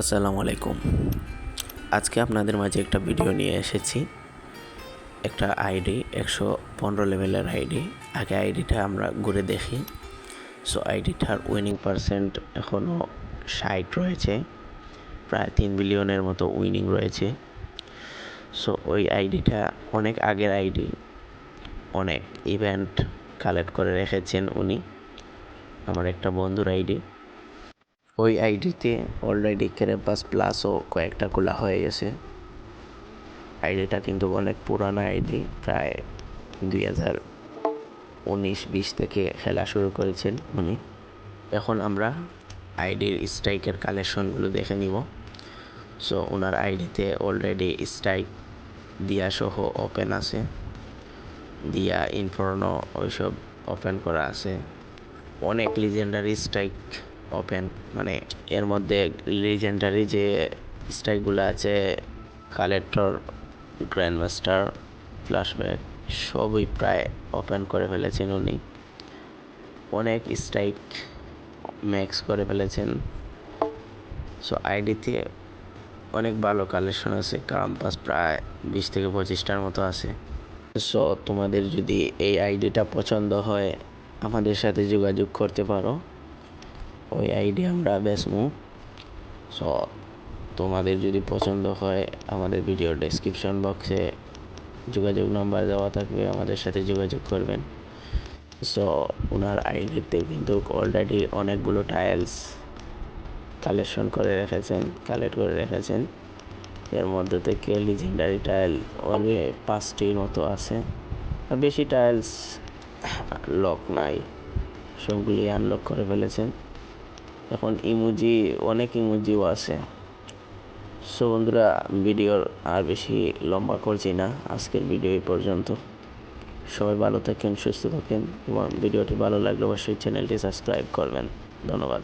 আসসালামু আলাইকুম। আজকে আপনাদের মাঝে একটা ভিডিও নিয়ে এসেছি। একটা আইডি, একশো পনেরো লেভেলের আইডি। আগে আইডিটা আমরা ঘুরে দেখি। সো আইডিটার উইনিং পার্সেন্ট এখনও ষাট রয়েছে। প্রায় তিন বিলিয়নের মতো উইনিং রয়েছে। সো ওই আইডিটা অনেক আগের আইডি। অনেক ইভেন্ট কালেক্ট করে রেখেছেন উনি। আমার একটা বন্ধুর আইডি। ওই আইডিতে অলরেডি ক্যারেপাস প্লাসও কয়েকটা খোলা হয়ে গেছে। আইডিটা কিন্তু অনেক পুরানো আইডি, প্রায় দুই হাজার উনিশ বিশ থেকে খেলা শুরু করেছেন উনি। এখন আমরা আইডির স্ট্রাইকের কালেকশনগুলো দেখে নিব। সো ওনার আইডিতে অলরেডি স্ট্রাইক দিয়া সহ ওপেন আছে। দিয়া ইনফর্নো ওইসব ওপেন করা আছে। অনেক লিজেন্ডারি স্ট্রাইক ওপেন মানে এর মধ্যে লিজেন্ডারি যে স্ট্রাইকগুলো আছে কালেক্টর গ্র্যান্ড মাস্টার ফ্ল্যাশব্যাক সবই প্রায় ওপেন করে ফেলেছেন উনি। অনেক স্ট্রাইক ম্যাক্স করে ফেলেছেন। সো আইডিতে অনেক ভালো কালেকশন আছে কাম্পাস প্রায় বিশ থেকে পঁচিশটার মতো আছে। সো তোমাদের যদি এই আইডিটা পছন্দ হয়, আমাদের সাথে যোগাযোগ করতে পারো। ওই আইডি আমরা বেসমু সো তোমাদের যদি পছন্দ হয়, আমাদের ভিডিও ডেসক্রিপশন বক্সে যোগাযোগ নাম্বার দেওয়া থাকবে, আমাদের সাথে যোগাযোগ করবেন। সো ওনার আইডিতে কিন্তু অলরেডি অনেকগুলো টাইলস কালেকশন করে রেখেছেন কালেক্ট করে রেখেছেন। এর মধ্যে থেকে লিজেন্ডারি টাইল অনেক পাঁচটির মতো আছে। আর বেশি টাইলস লক নাই, সবগুলি আনলক করে ফেলেছেন। এখন ইমোজি, অনেক ইমোজিও আছে। সো বন্ধুরা, ভিডিওর আর বেশি লম্বা করছি না। আজকের ভিডিও এই পর্যন্ত। সবাই ভালো থাকেন, সুস্থ থাকেন এবং ভিডিওটি ভালো লাগলে অবশ্যই চ্যানেলটি সাবস্ক্রাইব করবেন। ধন্যবাদ।